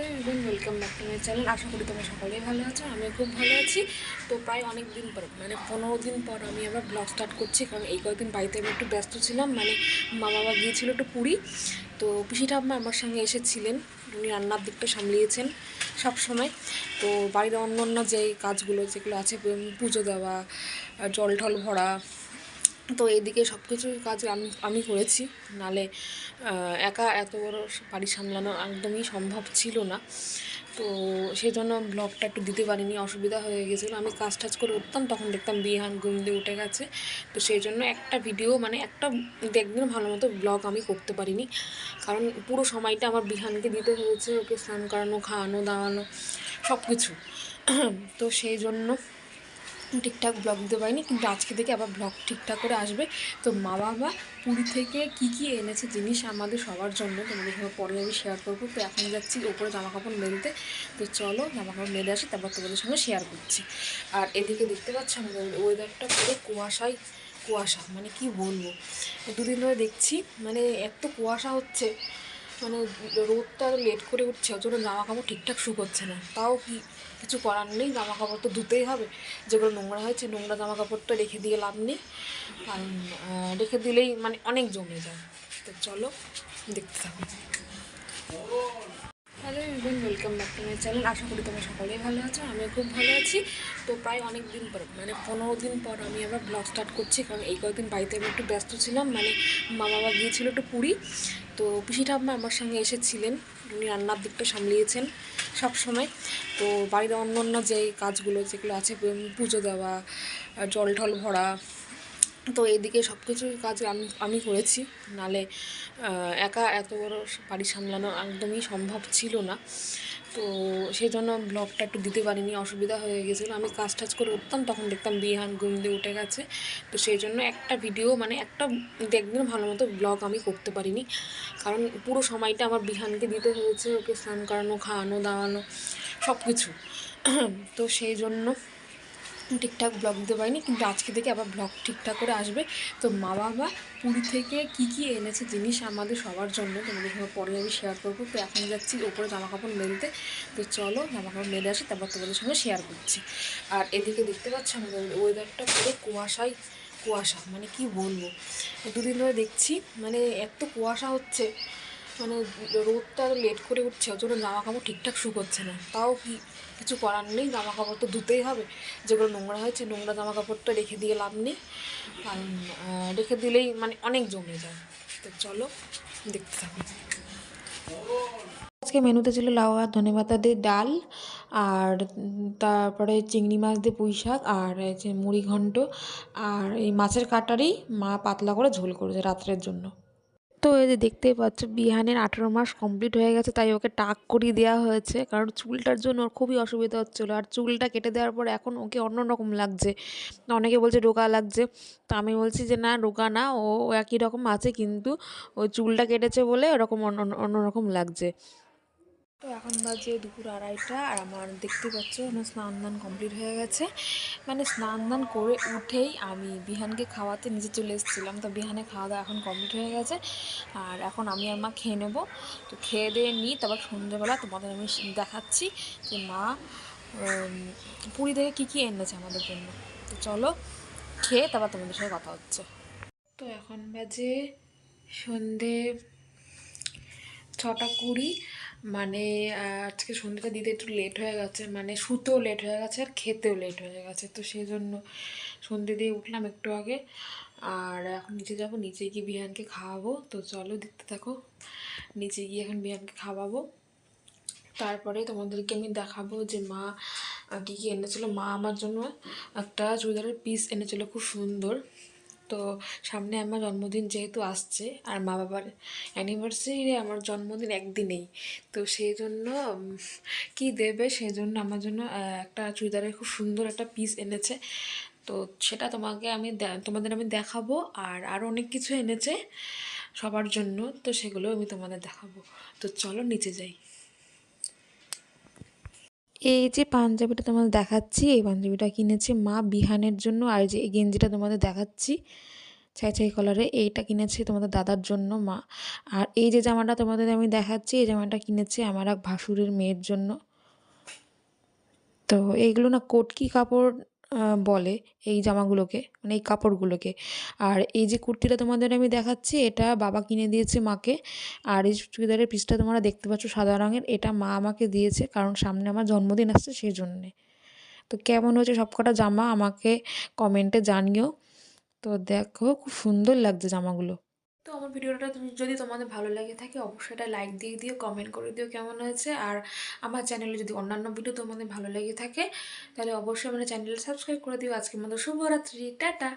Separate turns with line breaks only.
Hello welcome back to my channel আশা করি তোমরা সকলেই ভালো আছো আমি খুব ভালো আছি। তো প্রায় অনেক দিন পর মানে পনেরো দিন পর আমি আবার ব্লগ স্টার্ট করছি, কারণ এই কয়েকদিন বাড়িতে আমি একটু ব্যস্ত ছিলাম মানে মা বাবা গিয়েছিল একটু পুরী। তো পিসি ঠাম্মা আমার সঙ্গে এসেছিলেন, উনি রান্নার দিকটা সামলিয়েছেন সব সময়। তো বাড়ির অন্য অন্য যে কাজগুলো, যেগুলো আছে পুজো দেওয়া, জল ঢল ভরা তো এদিকে সব কিছুর কাজ আমি আমি করেছি। নালে একা এত বড় বাড়ি সামলানো একদমই সম্ভব ছিল না। তো সেই জন্য ব্লগটা একটু দিতে পারিনি, অসুবিধা হয়ে গেছিল। আমি কাজ টাজ করে উঠতাম, তখন দেখতাম বিহান ঘুম দিয়ে উঠে গেছে। তো সেই জন্য একটা ভিডিও মানে একটা দেখবেন ভালো মতো ব্লগ আমি করতে পারিনি। কারণ পুরো সময়টা আমার বিহানকে দিতে হয়েছে, ওকে স্নান করানো, খাওয়ানো, দাওয়ানো সব কিছু তো সেই জন্য ঠিকঠাক ব্লগ দিতে পারিনি, কিন্তু আজকে থেকে আবার ব্লগ ঠিকঠাক করে আসবে। তো মা বাবা, পুরী থেকে কি কি এনেছে জিনিস আমাদের সবার জন্য, তোমাদের সঙ্গে পরে আমি শেয়ার করব। তো এখন যাচ্ছি ওপরে জামা কাপড় মেলতে। তো চলো জামা কাপড় মেলে আসি, তারপর তোমাদের সঙ্গে শেয়ার করছি। আর এদিকে দেখতে পাচ্ছ আমাদের ওয়েদারটা পুরো কুয়াশায়, কুয়াশা মানে কি বলব? দুদিন ধরে দেখছি মানে এত কুয়াশা হচ্ছে। মানে রোদটা লেট করে উঠছে, ওর জন্য জামা কাপড় ঠিকঠাক শুকোচ্ছে না। তাও কি কিছু করার নেই? জামা কাপড় তো ধুতেই হবে। যেগুলো নোংরা হয়েছে, নোংরা জামা কাপড়টা রেখে দিয়ে লাভ নেই। কারণ রেখে দিলেই মানে অনেক জমে যায়। তো চলো, দেখতে থাকো। Hello even welcome back to my channel. আশা করি তোমরা সকলেই ভালো আছো আমি খুব ভালো আছি। তো প্রায় অনেক দিন পর মানে পনেরো দিন পর আমি আবার ব্লগ স্টার্ট করছি, কারণ এই কয়েকদিন বাড়িতে আমি একটু ব্যস্ত ছিলাম মানে মা বাবা গিয়েছিল একটু পুরী। তো পিসি ঠাম্মা আমার সঙ্গে এসেছিলেন, উনি রান্নার দিকটা সামলিয়েছেন সব সময়। তো বাড়ির অন্য অন্য যে কাজগুলো, যেগুলো আছে পুজো দেওয়া জল টল ভরা তো এদিকে সব কিছুর কাজ আমি আমি করেছি। নালে একা এত বড় বাড়ি সামলানো একদমই সম্ভব ছিল না। তো সেই জন্য ব্লগটা একটু দিতে পারিনি, অসুবিধা হয়ে গেছিল। আমি কাজ টাজ করে উঠতাম, তখন দেখতাম বিহান ঘুম উঠে গেছে। তো সেই জন্য একটা ভিডিও মানে একটা দেখবেন ভালো মতো ব্লগ আমি করতে পারিনি। কারণ পুরো সময়টা আমার বিহানকে দিতে হয়েছে, ওকে স্নান করানো, খাওয়ানো, দাওয়ানো সব কিছু তো সেই জন্য ঠিকঠাক ব্লগ দিতে পারিনি, কিন্তু আজকে থেকে আবার ব্লগ ঠিকঠাক করে আসবে। তো মা বাবা পুরী থেকে কি কি এনেছে জিনিস আমাদের সবার জন্য, তোমাদের সঙ্গে পরে আমি শেয়ার করব। তো এখন যাচ্ছি ওপরে জামা কাপড় মেলতে। তো চলো জামা কাপড় মেলে আসি, তারপর তোমাদের সঙ্গে শেয়ার করছি। আর এদিকে দেখতে পাচ্ছ আমাদের ওয়েদারটা পুরো কুয়াশায়, কুয়াশা মানে কি বলব? দুদিন ধরে দেখছি মানে এত কুয়াশা হচ্ছে। মানে রোদটা লেট করে উঠছে, ওর জন্য জামা কাপড় ঠিকঠাক শুকোচ্ছে না। তাও কি কিছু করার নেই জামা কাপড় তো ধুতেই হবে। যেগুলো নোংরা হয়েছে, নোংরা জামা কাপড়টা রেখে দিয়ে লাভ নেই। কারণ রেখে দিলেই মানে অনেক জমে যায়। তো চলো, দেখতে থাকো।
আজকে মেনুতে ছিল লাউ আর ধনে পাতা দিয়ে ডাল, আর তারপরে চিংড়ি মাছ দিয়ে পুঁই শাক, আর মুড়ি ঘন্ট আর এই মাছের কাটারি মা পাতলা করে ঝোল করেছে রাত্রের জন্য। তো এই যে দেখতেই পাচ্ছ, বিহানের আঠেরো মাস কমপ্লিট হয়ে গেছে, তাই ওকে টাক করিয়ে দেওয়া হয়েছে। কারণ চুলটার জন্য ওর খুবই অসুবিধা হচ্ছিল। আর চুলটা কেটে দেওয়ার পর এখন ওকে অন্যরকম লাগছে। অনেকে বলছে রোগা লাগছে। তো আমি বলছি যে, না, রোগা না, ও ও একই রকম আছে, কিন্তু ওই চুলটা কেটেছে বলে ওরকম অন্য অন্যরকম লাগছে। তো এখন বাজে দুপুর আড়াইটা আর আমার দেখতে পাচ্ছ আমার স্নান দান কমপ্লিট হয়ে গেছে। মানে স্নান দান করে উঠেই আমি বিহানকে খাওয়াতে নিজে চলে এসেছিলাম। তো বিহানে খাওয়া দাওয়া এখন কমপ্লিট হয়ে গেছে আর এখন আমি আর মা খেয়ে নেব। তো খেয়ে দিয়ে নিই, তারপর সন্ধ্যেবেলা তোমাদের আমি দেখাচ্ছি যে মা পুরী থেকে কী কী এনেছে আমাদের জন্য। তো চলো খেয়ে তারপর তোমাদের সাথে কথা হচ্ছে। তো এখন বাজে সন্ধে ছটা কুড়ি মানে আজকে সন্ধ্যেটা দিতে একটু লেট হয়ে গেছে মানে শুতেও লেট হয়ে গেছে আর খেতেও লেট হয়ে গেছে। তো সেই জন্য সন্ধ্যে দিয়ে উঠলাম একটু আগে আর এখন নিচে যাব, নিচে গিয়ে বিহানকে খাওয়াবো। তো চলো দেখতে থাকো, নিচে গিয়ে এখন বিহানকে খাওয়াবো। তারপরে তোমাদেরকে আমি দেখাবো যে মা কী কী এনেছিল। মা আমার জন্য একটা চুড়িদারের পিস এনেছিল, খুব সুন্দর। তো সামনে আমার জন্মদিন যেহেতু আসছে আর মা বাবার অ্যানিভার্সারি আমার জন্মদিন একদিনেই, তো সেই জন্য কি দেবে সেই জন্য আমার জন্য একটা চুড়িদারের খুব সুন্দর একটা পিস এনেছে। তো সেটা তোমাকে আমি তোমাদের আমি দেখাবো আর আরও অনেক কিছু এনেছে সবার জন্য, তো সেগুলো আমি তোমাদের দেখাবো। তো চলো নিচে যাই। এই যে পাঞ্জাবিটা তোমাদের দেখাচ্ছি, এই পাঞ্জাবিটা কিনেছে মা বিহানের জন্য। আর যে এই গেঞ্জিটা তোমাদের দেখাচ্ছি, ছাই ছাই কালারে এইটা কিনেছে তোমাদের দাদার জন্য মা। আর এই যে জামাটা তোমাদের আমি দেখাচ্ছি, এই জামাটা কিনেছে আমার এক ভাসুরের মেয়ের জন্য। তো এইগুলো না কোটকি কাপড় বলে এই জামাগুলোকে মানে এই কাপড়গুলোকে। আর এই যে কুর্তিটা তোমাদের আমি দেখাচ্ছি, এটা বাবা কিনে দিয়েছে মাকে। আর এই চুড়িদারের পিসটা তোমরা দেখতে পাচ্ছ সাদা রঙের, এটা মা আমাকে দিয়েছে কারণ সামনে আমার জন্মদিন আসছে সেই জন্যে তো কেমন হয়েছে সবকটা জামা আমাকে কমেন্টে জানিও। তো দেখো, খুব সুন্দর লাগছে জামাগুলো। তো আমার ভিডিওটা যদি তোমাদের ভালো লাগে থাকে, অবশ্যই এটা লাইক দিয়ে দিও কমেন্ট করে দিও কেমন হয়েছে। আর আমার চ্যানেলে যদি অন্যান্য ভিডিও তোমাদের ভালো লেগে থাকে, তাহলে অবশ্যই আমার চ্যানেলটা সাবস্ক্রাইব করে দিও। আজকের মতো শুভরাত্রি, টাটা!